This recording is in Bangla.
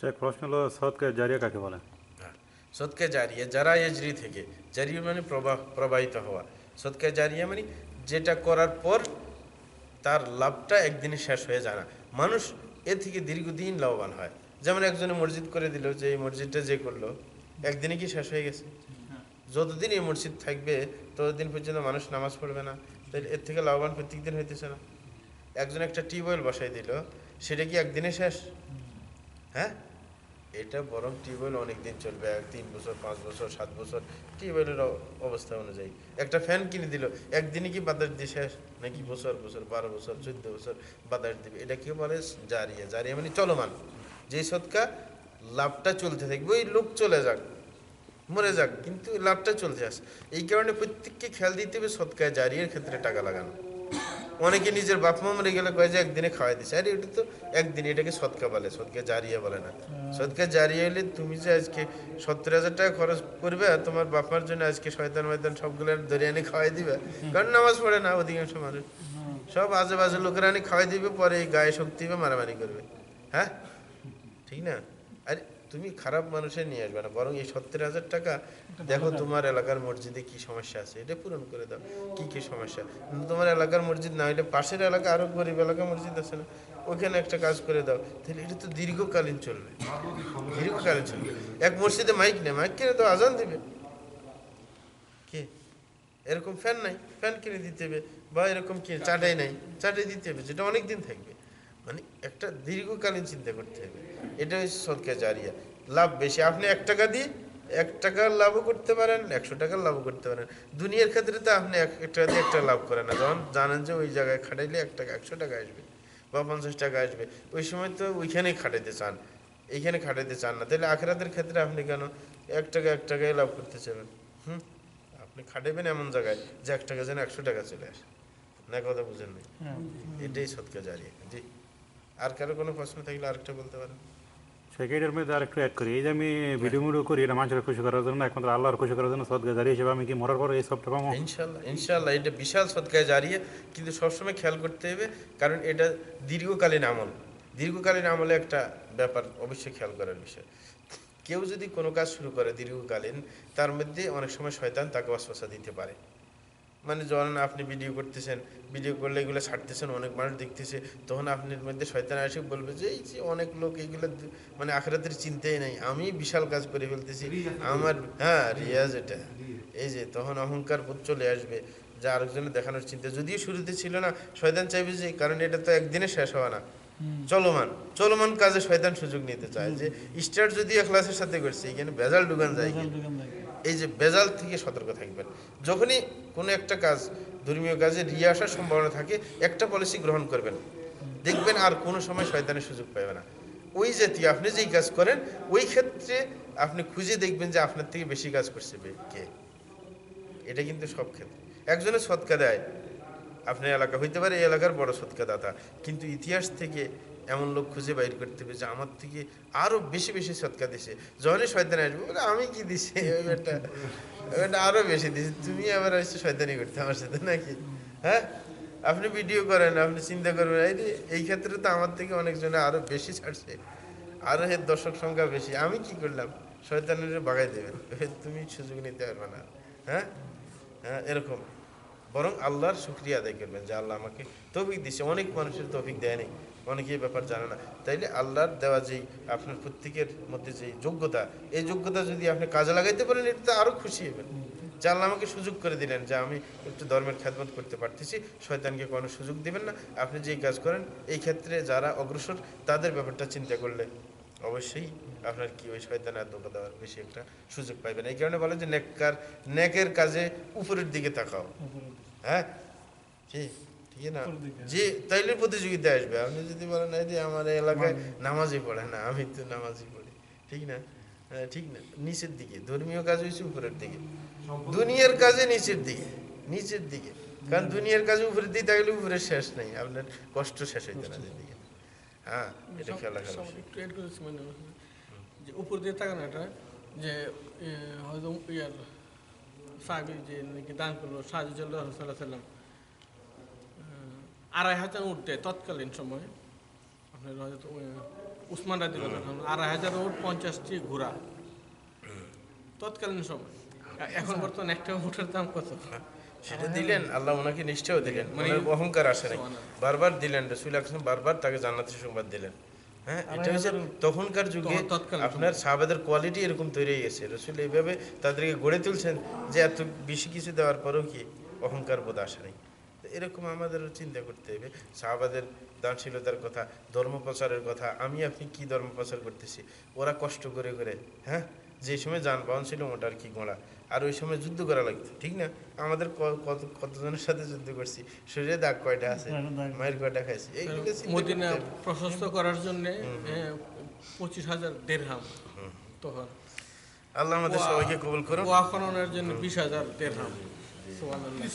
শেখ প্রশ্ন হলো, সৎকে জারিয়া কাকে বলে? হ্যাঁ সৎকা জারিয়া, যারা এজরি থেকে, জারিয়া মানে প্রবাহ, প্রবাহিত হওয়া। সৎকা জারিয়া মানে যেটা করার পর তার লাভটা একদিনে শেষ হয়ে যায় না। মানুষ এ থেকে দীর্ঘদিন লাভবান হয়। যেমন একজনে মসজিদ করে দিল যে, এই মসজিদটা যে করল, একদিনে কি শেষ হয়ে গেছে? যতদিন এই মসজিদ থাকবে, ততদিন পর্যন্ত মানুষ নামাজ পড়বে না। তাহলে এর থেকে লাভবান প্রত্যেক দিন হইতেছে না। একজন একটা টিউবওয়েল বসাই দিল, সেটা কি একদিনে শেষ? হ্যাঁ? এটা বরং টিউবওয়েল অনেক দিন চলবে, এক তিন বছর, পাঁচ বছর, সাত বছর, টিউবওয়েলের অবস্থা অনুযায়ী। একটা ফ্যান কিনে দিল একদিনে কি বাতাস দিয়ে শেষ? নাকি বছর বছর, বারো বছর, চোদ্দ বছর বাতাস দিবে? এটা কি বলে জারিয়া। জারিয়া মানে চলমান। যেই সৎকা, লাভটা চলতে থাকবে, ওই লোক চলে যাক, মরে যাক, কিন্তু লাভটা চলতে আসে। এই কারণে প্রত্যেককে খেয়াল দিতে হবে সৎকায় জারিয়ার ক্ষেত্রে টাকা লাগানো। অনেকে নিজের বাপ মা মরে গেলে কয় যে একদিনে খাওয়াই দিছে। আরে এটা তো একদিন এটাকে সৎকা বলে সৎকা জারিয়া বলে না। সৎকা জারিয়া হলে তুমি যে আজকে সত্তর হাজার টাকা খরচ করবে আর তোমার বাপ মার জন্য আজকে শয়তান ময়দান সবগুলো ধরে আনি খাওয়াই দিবে। কারণ নামাজ পড়ে না অধিকাংশ মানুষ। সব আজে বাজে লোকেরা আনি খাওয়াই দিবে পরে গায়ে শক্তি মারামারি করবে। হ্যাঁ? ঠিক না? আরে তুমি খারাপ মানুষের নিয়ে আসবে না বরং এই সত্তর হাজার টাকা দেখো তোমার এলাকার মসজিদে কি সমস্যা আছে এটা পূরণ করে দাও কি কি সমস্যা। তোমার এলাকার মসজিদ না হলে পাশের এলাকা আরও গরিব এলাকা মসজিদ আছে না ওখানে একটা কাজ করে দাও তাহলে এটা তো দীর্ঘকালীন চলবে। দীর্ঘকালীন চলবে। এক মসজিদে মাইক নেই মাইক কিনে তো আজান দিবে। কে? এরকম ফ্যান নাই ফ্যান কিনে দিতে হবে বা এরকম কি চাটাই নাই চাটাই দিতে হবে যেটা অনেক দিন থাকবে। মানে একটা দীর্ঘকালীন চিন্তা করতে হবে। এটা হচ্ছে সদকা জারিয়া। লাভ বেশি। আপনি এক টাকা দিয়ে এক টাকার লাভও করতে পারেন একশো টাকার লাভও করতে পারেন। দুনিয়ার ক্ষেত্রে তো আপনি এক টাকা দিয়ে একটা লাভ করেন না। যখন জানেন যে ওই জায়গায় খাটাইলে এক টাকা একশো টাকা আসবে বা পঞ্চাশ টাকা আসবে ওই সময় তো ওইখানেই খাটাইতে চান। এইখানে খাটাইতে চান না। তাহলে আখেরাতের ক্ষেত্রে আপনি কেন এক টাকা এক টাকায় লাভ করতে চাবেন? হুম? আপনি খাটাবেন এমন জায়গায় যে এক টাকা যেন একশো টাকা চলে আসে। না কথা বুঝেন নাই এটাই সৎকা জারিয়া। জি। আর কারও কোনো প্রশ্ন থাকলে আরেকটা বলতে পারেন। এটার মধ্যে আর একটু অ্যাড করি এই যে আমি ভিডিও মিডিও করি এটা মানুষের খুশি করার জন্য একমাত্র আল্লাহর খুশি করার জন্য সৎকে জারিয়া হিসেবে আমি কি মরার পর এই সবটা পাবো? ইনশাল্লাহ ইনশাল্লাহ এটা বিশাল সৎকায় জারিয়ে কিন্তু সবসময় খেয়াল করতে হবে কারণ এটা দীর্ঘকালীন আমল। দীর্ঘকালীন আমলে একটা ব্যাপার অবশ্যই খেয়াল করার বিষয়। কেউ যদি কোনো কাজ শুরু করে দীর্ঘকালীন তার মধ্যে অনেক সময় শয়তান তাকে অশ্বাসা দিতে পারে। মানে যখন আপনি ভিডিও করতেছেন ভিডিও করলে এগুলো ছাড়তেছেন অনেক মানুষ দেখতেছে তখন আপনার মধ্যে শয়তান এসে বলবে যে এই যে অনেক লোক এইগুলো মানে আখরাতের চিন্তাই নাই। আমি বিশাল কাজ করে ফেলতেছি। আমার হ্যাঁ রিয়াজ এটা। এই যে তখন অহংকার বোধ চলে আসবে যা আরেকজনের দেখানোর চিন্তা। যদিও শুরুতে ছিল না শয়তান চাইবে যে কারণ এটা তো একদিনে শেষ হওয়া না। চলমান চলমান কাজে শয়তান সুযোগ নিতে চায় যে স্টার্ট যদি ক্লাসের সাথে করছে এখানে ভেজাল ঢুকান যায়। এই যে বেজাল থেকে সতর্ক থাকবেন। যখনই কোনো একটা কাজ, ধর্মীয় কাজে রিয়ে আসার সম্ভাবনা থাকে, একটা পলিসি গ্রহণ করবেন। দেখবেন আর কোনো সময় শয়তানের সুযোগ পাবে না। ওই জাতীয় আপনি যেই কাজ করেন, ওই ক্ষেত্রে আপনি খুঁজে দেখবেন যে আপনার থেকে বেশি কাজ করছে কে। এটা কিন্তু সব ক্ষেত্রে। একজনের সৎকা দেয়। আপনার এলাকা হইতে পারে, এই এলাকার বড় সৎকা দাতা কিন্তু ইতিহাস থেকে এমন লোক খুঁজে বাইর করতে হবে যে আমার থেকে আরও বেশি বেশি সৎকা দিছে। যখনই শয়তান আসবে, বলে, আমি কি দিছি? ওই বেটা ওই বেটা আরও বেশি দিছি। তুমি আবার আসছে শয়তানি করতে আমার সাথে নাকি? হ্যাঁ? আপনি ভিডিও করেন, আপনি চিন্তা করবেন, এই এই ক্ষেত্রে তো আমার থেকে অনেকজনে আরও বেশি ছাড়ছে, আরও এর দর্শক সংখ্যা বেশি, আমি কি করলাম? শয়তানের বাগাই দেবেন। তুমি সুযোগ নিতে পারবে না। হ্যাঁ? হ্যাঁ এরকম। বরং আল্লাহর শুক্রিয়া আদায় করবেন যে আল্লাহ আমাকে তৌফিক দিচ্ছে অনেক মানুষের তৌফিক দেয়নি। অনেকে এই ব্যাপার জানে না। তাইলে আল্লাহর দেওয়া যেই আপনার প্রত্যেকের মধ্যে যে যোগ্যতা এই যোগ্যতা যদি আপনি কাজে লাগাইতে পারেন এটা আরও খুশি হবেন। যে আল্লাহ আমাকে সুযোগ করে দিলেন যে আমি একটু ধর্মের খ্যাতমত করতে পারতেছি শয়তানকে কোনো সুযোগ দিবেন না। আপনি যেই কাজ করেন এই ক্ষেত্রে যারা অগ্রসর তাদের ব্যাপারটা চিন্তা করলে অবশ্যই আপনার কি ওই শয়তানের ধোকা দেওয়ার বেশি একটা সুযোগ পাইবেন। এই কারণে বলে যে নেককার নেকের কাজে উপরের দিকে তাকাও। হ্যাঁ? ঠিক যে তাইলে প্রতিযোগিতা আসবে। আপনি যদি বলেন এই যে আমার এলাকায় নামাজই পড়ে না আমি তো নামাজই পড়ি। ঠিক না? হ্যাঁ, ঠিক না। নিচের দিকে। ধর্মীয় কাজ হয়েছে উপরের দিকে। দুনিয়ার কাজে নিচের দিকে। নিচের দিকে। কারণ দুনিয়ার কাজে উপরের দিকে থাকলে উপরে শেষ নেই। আপনার কষ্ট শেষ হইতে না যেদিকে হ্যাঁ এটা খেয়াল এড মানে যে উপর দিয়ে তাকানো এটা যে হয়তো ইয়ার সাহাবি যে নাকি দান করল সাহায্লাহ সাল্লাহ সাল্লাম আড়াই হাজার উঠতে তৎকালীন সময়। আপনার উসমান রাজি আড়াই হাজার ওর পঞ্চাশটি ঘোড়া। তৎকালীন সময়। এখন বর্তমানে একটা উঠের দাম কত? সেটা দিলেন আল্লাহ ওনাকে নিশ্চয় দিলেন। মানে- অহংকার আসে নাই। বারবার দিলেন রসুল আকরাম বারবার তাকে জান্নাতের সংবাদ দিলেন। হ্যাঁ এটা হচ্ছে তখনকার যুগে তৎকালীন আপনার সাহাবাদের কোয়ালিটি এরকম তৈরি হয়ে গেছে। রসুল এইভাবে তাদেরকে গড়ে তুলছেন যে এত বেশি কিছু দেওয়ার পরেও কি অহংকার বোধ আসে নাই। এরকম আমাদেরও চিন্তা করতে হবে। সাহাবাদের দানশীলতার কথা ধর্ম প্রচারের কথা আমি আপনি কি ধর্ম প্রচার করতেছি? ওরা কষ্ট করে করে হ্যাঁ? যে সময় যানবাহন ছিল মোটার কি গোড়া? আর ওই সময় যুদ্ধ করা লাগতো ঠিক না? আমাদের কত কতজনের সাথে যুদ্ধ করছি? শরীরে দাগ কয়টা আছে? মায়ের কয়টা খাইছি? মদিনা প্রশস্ত করার জন্য পঁচিশ হাজার দেড়হাম তখন আল্লাহ আমাদের সবাইকে কবুল করুন ওয়া খননের জন্য বিশ হাজার দেড়হাম। সুবহানাল্লাহ।